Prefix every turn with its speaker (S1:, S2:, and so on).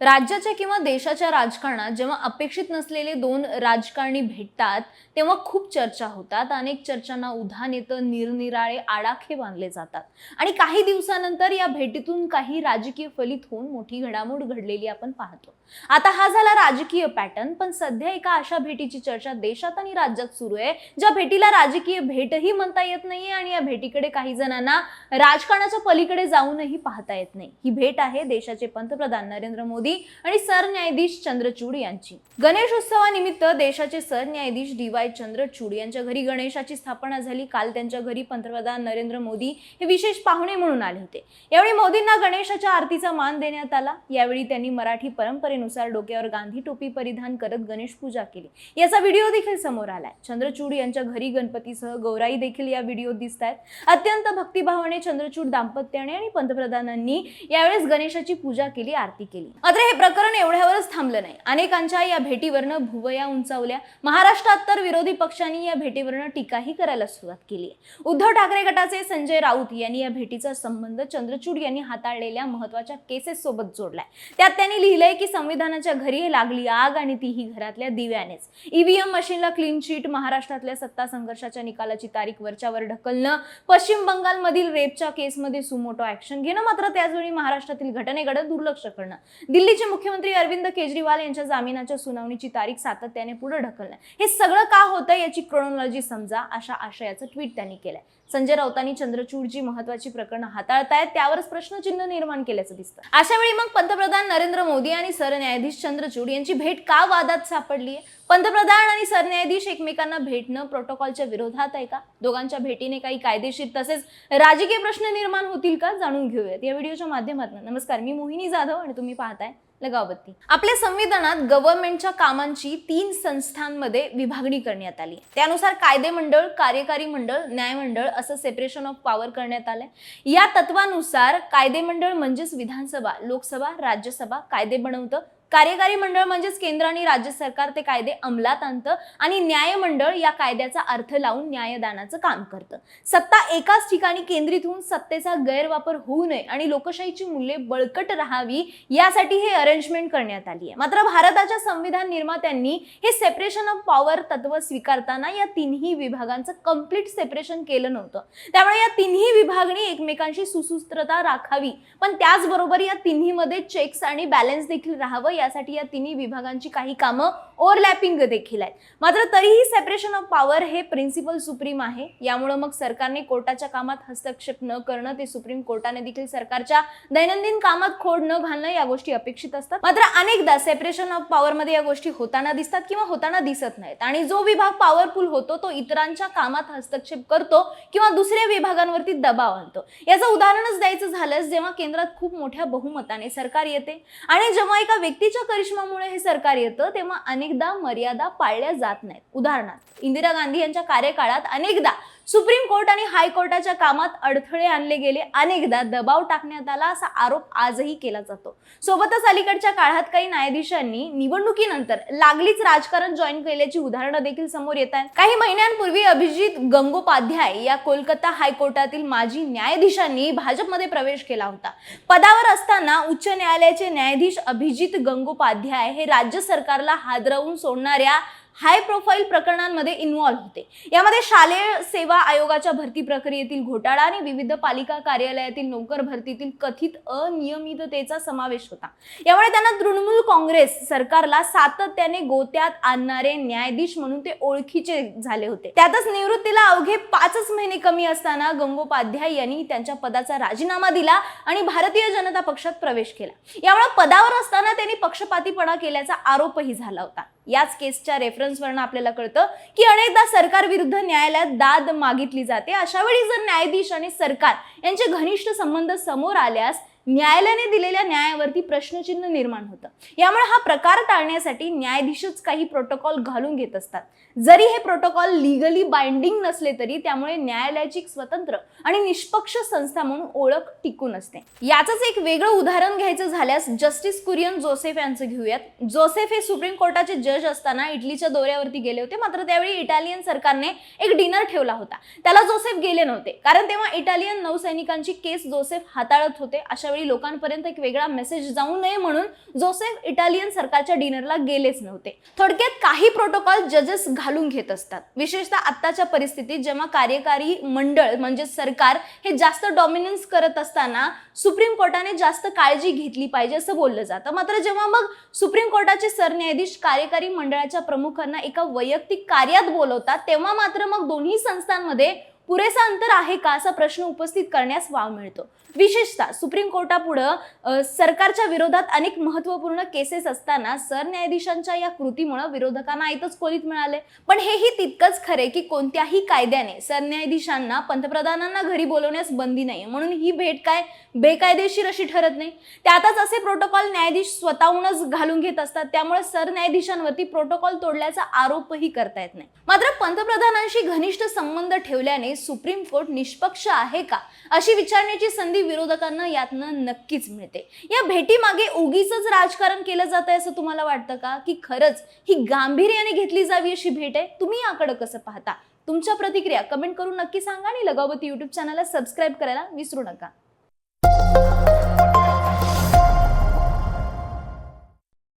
S1: राज्याच्या किंवा देशाच्या राजकारणात जेव्हा अपेक्षित नसलेले दोन राजकारणी भेटतात तेव्हा खूप चर्चा होतात. अनेक चर्चांना उधाण येतं निरनिराळे आडाखे बांधले जातात. आणि काही दिवसानंतर या भेटीतून काही राजकीय फलित होऊन मोठी घडामोड घडलेली आपण पाहतो. आता हा झाला राजकीय पॅटर्न पण सध्या एका अशा भेटीची चर्चा देशात आणि राज्यात सुरू आहे ज्या भेटीला राजकीय भेटही म्हणता येत नाहीये आणि या भेटीकडे काही जणांना राजकारणाच्या पलीकडे जाऊनही पाहता येत नाही. ही भेट आहे देशाचे पंतप्रधान नरेंद्र मोदी मोदी आणि सरन्यायाधीश चंद्रचूड यांची. गणेशोत्सवानिमित्त देशाचे सरन्यायाधीश डी वाय चंद्रचूड यांच्या घरी गणेशाची स्थापना झाली. काल त्यांच्या घरी पंतप्रधान नरेंद्र मोदी हे विशेष पाहुणे म्हणून आले होते. यावेळी मोदींना गणेशाच्या आरतीचा मान देण्यात आला. यावेळी त्यांनी मराठी परंपरेनुसार डोक्यावर गांधी टोपी परिधान करत गणेश पूजा केली. याचा व्हिडिओ देखील समोर आलाय. चंद्रचूड यांच्या घरी गणपतीसह गौराई देखील या व्हिडिओत दिसत आहेत अत्यंत भक्तिभावाने चंद्रचूड दाम्पत्याने आणि पंतप्रधानांनी यावेळेस गणेशाची पूजा केली आरती केली. मात्र हे प्रकरण एवढ्यावरच थांबलं नाही. अनेकांच्या या भेटीवरनं भुवया उंचावल्या. महाराष्ट्रात तर विरोधी पक्षांनी या भेटीवरनं टीकाही करायला सुरुवात केली आहे. उद्धव ठाकरे गटाचे संजय राऊत यांनी या भेटीचा संबंध चंद्रचूड यांनी हाताळलेल्या महत्त्वाच्या केसेस सोबत जोडलाय. त्यात त्यांनी लिहिलंय की संविधानाच्या घरी लागली आग आणि तीही घरातल्या दिव्यानेच. ईव्हीएम मशीनला क्लीन चीट महाराष्ट्रातल्या सत्ता संघर्षाच्या निकालाची तारीख वरच्यावर ढकलणं पश्चिम बंगालमधील रेपच्या केसमध्ये सुमोटो ऍक्शन घेणं मात्र त्याचवेळी महाराष्ट्रातील घटनेकडे दुर्लक्ष करणं. दिल्लीचे मुख्यमंत्री अरविंद केजरीवाल यांच्या जामिनाच्या सुनावणीची तारीख सातत्याने पुढे ढकलणं. हे सगळं का होतं याची क्रोनॉलॉजी समजा अशा आशयाचं ट्विट त्यांनी केलंय. संजय राऊतांनी चंद्रचूडची महत्वाची प्रकरणं हाताळतायत. त्यावरच प्रश्नचिन्ह निर्माण केल्याचं दिसतं अशा वेळी मग पंतप्रधान नरेंद्र मोदी आणि सरन्यायाधीश चंद्रचूड यांची भेट का वादात सापडली आहे पंतप्रधान आणि सरन्यायाधीश एकमेकांना भेटणं प्रोटोकॉलच्या विरोधात आहे का? दोघांच्या भेटीने काही कायदेशीर तसेच राजकीय प्रश्न निर्माण होतील का? जाणून घेऊयात. या व्हिडिओच्या माध्यमातून. नमस्कार मी मोहिनी जाधव आणि तुम्ही पाहताय लगावती आपल्या संविधानात गव्हर्नमेंटच्या कामांची तीन संस्थांमध्ये विभागणी करण्यात आली. त्यानुसार कायदे मंडळ कार्यकारी मंडळ न्यायमंडळ असं सेपरेशन ऑफ पॉवर करण्यात आलंय. या तत्वानुसार कायदे मंडळ म्हणजेच विधानसभा लोकसभा राज्यसभा कायदे बनवतं. कार्यकारी मंडळ म्हणजेच केंद्र आणि राज्य सरकार ते कायदे अंमलात आणतं आणि न्यायमंडळ या कायद्याचा अर्थ लावून न्यायदानाचं काम करतं. सत्ता एकाच ठिकाणी केंद्रित होऊन सत्तेचा गैरवापर होऊ नये आणि लोकशाहीची मूल्ये बळकट राहावी यासाठी हे अरेंजमेंट करण्यात आली आहे मात्र भारताच्या संविधान निर्मात्यांनी हे सेपरेशन ऑफ पॉवर तत्व स्वीकारताना या तिन्ही विभागांचं कंप्लीट सेपरेशन केलं नव्हतं. त्यामुळे या तिन्ही विभागणी एकमेकांशी सुसूत्रता राखावी. पण त्याचबरोबर या तिन्हीमध्ये चेक्स आणि बॅलन्स देखील राहावं या त्यासाठी या तिन्ही विभागांची काही कामं ओव्हरलॅपिंग देखील आहेत. मात्र तरीही सेपरेशन ऑफ पॉवर हे प्रिन्सिपल सुप्रीम आहे. यामुळं मग सरकारने कोर्टाच्या कामात हस्तक्षेप न करणं ते सुप्रीम कोर्टाने देखील सरकारच्या दैनंदिन कामात खोड न घालणं या गोष्टी अपेक्षित असतात. मात्र अनेकदा सेपरेशन ऑफ पॉवरमध्ये या गोष्टी होताना दिसतात किंवा होताना दिसत नाहीत. आणि जो विभाग पॉवरफुल होतो तो इतरांच्या कामात हस्तक्षेप करतो किंवा दुसऱ्या विभागांवरती दबाव आणतो. याचं उदाहरणच द्यायचं झालंच जेव्हा केंद्रात खूप मोठ्या बहुमताने सरकार येते आणि जेव्हा एका व्यक्तीच्या करिश्मामुळे हे सरकार येतं तेव्हा अनेक अनेकदा मर्यादा पाळल्या जात नाहीत. उदाहरणार्थ इंदिरा गांधी यांच्या कार्यकाळात अनेकदा सुप्रीम कोर्ट आणि हायकोर्टाच्या कामात अडथळे आणले गेले. अनेकदा दबाव टाकण्यात आला असा आरोप आजही केला जातो. सोबतच अलीकडच्या काळात काही न्यायाधीशांनी निवडणुकीनंतर लागलीच राजकारण जॉईन केल्याची उदाहरणं देखील समोर येत आहेत. काही महिन्यांपूर्वी अभिजित गंगोपाध्याय या कोलकाता हायकोर्टातील माजी न्यायाधीशांनी भाजपमध्ये प्रवेश केला होता. पदावर असताना उच्च न्यायालयाचे न्यायाधीश अभिजित गंगोपाध्याय हे राज्य सरकारला हादर हादरवून सोडणाऱ्या हाय प्रोफाईल प्रकरणांमध्ये इन्व्हॉल्व्ह होते. यामध्ये शालेय सेवा आयोगाच्या भरती प्रक्रियेतील घोटाळा आणि विविध पालिका कार्यालयातील नोकर भरतीतील कथित अनियमिततेचा समावेश होता. यामुळे त्यांना तृणमूल काँग्रेस सरकारला सातत्याने गोत्यात आणणारे न्यायाधीश म्हणून ते ओळखीचे झाले होते. त्यातच निवृत्तीला अवघे पाचच महिने कमी असताना गंगोपाध्याय यांनी त्यांच्या पदाचा राजीनामा दिला आणि भारतीय जनता पक्षात प्रवेश केला. यामुळे पदावर असताना त्यांनी पक्षपातीपणा केल्याचा आरोपही झाला होता. याच केसच्या रेफरन्सवरनं आपल्याला कळतं की अनेकदा सरकार विरुद्ध न्यायालयात दाद मागितली जाते. अशा वेळी जर न्यायाधीश आणि सरकार यांचे घनिष्ठ संबंध समोर आल्यास न्यायालयाने दिलेल्या न्यायावरती प्रश्नचिन्ह निर्माण होतं. यामुळे हा प्रकार टाळण्यासाठी न्यायाधीशच काही प्रोटोकॉल घालून घेत असतात. जरी हे प्रोटोकॉल लिगली बाइंडिंग नसले तरी त्यामुळे न्यायालयाची स्वतंत्र आणि निष्पक्ष संस्था म्हणून ओळख टिकून असते. याचंच एक वेगळं उदाहरण घ्यायचं झाल्यास जस्टिस कुरियन जोसेफ यांचं घेऊयात. जोसेफ हे सुप्रीम कोर्टाचे जज असताना इटलीच्या दौऱ्यावरती गेले होते. मात्र त्यावेळी इटालियन सरकारने एक डिनर ठेवला होता. त्याला जोसेफ गेले नव्हते. कारण तेव्हा इटालियन नौसैनिकांची केस जोसेफ हाताळत होते. अशा वेळी लोकांपर्यंत एक वेगळा मेसेज जाऊ नये म्हणून जोसेफ इटालियन सरकारच्या डिनरला गेलेच नव्हते. थोडक्यात काही प्रोटोकॉल जजेस घालून घेत असतात. विशेषतः आत्ताच्या परिस्थितीत जेव्हा कार्यकारी मंडळ म्हणजे सरकार हे जास्त डॉमिनन्स करत असताना सुप्रीम कोर्टाने जास्त काळजी घेतली पाहिजे असं बोललं जातं. मात्र जेव्हा मग सुप्रीम कोर्टाचे सरन्यायाधीश कार्यकारी मंडळाच्या प्रमुखांना एका वैयक्तिक कार्यात बोलवतात तेव्हा मात्र मग दोन्ही संस्थांमध्ये पुरेसा अंतर आहे का असा प्रश्न उपस्थित करण्यास वाव मिळतो? विशेषतः सुप्रीम कोर्टापुढं सरकारच्या विरोधात अनेक महत्त्वपूर्ण केसेस असताना सरन्यायाधीशांच्या या कृतीमुळे विरोधकांना आयतच खोलीत मिळाले. पण हेही तितकंच खरे की कोणत्याही कायद्याने सरन्यायाधीशांना पंतप्रधानांना घरी बोलवण्यास बंदी नाही म्हणून ही भेट काय बेकायदेशीर अशी ठरत नाही. त्यातच असे प्रोटोकॉल न्यायाधीश स्वतःहूनच घालून घेत असतात. त्यामुळे सरन्यायाधीशांवरती प्रोटोकॉल तोडल्याचा आरोपही करता येत नाही. मात्र पंतप्रधानांशी घनिष्ठ संबंध ठेवल्याने सुप्रीम कोर्ट निष्पक्ष आहे का? अशी विचारण्याची संधी विरोधकांना यातनं नक्कीच मिळते. या भेटीमागे उगीच राजकारण केलं जात आहे असं तुम्हाला वाटतं का? की खरंच ही गांभीर्याने घेतली जावी अशी भेट आहे? तुम्ही याकडं कसं पाहता? तुमच्या प्रतिक्रिया कमेंट करून नक्की सांगा आणि लगावती युट्यूब चॅनलला सबस्क्राईब करायला विसरू नका.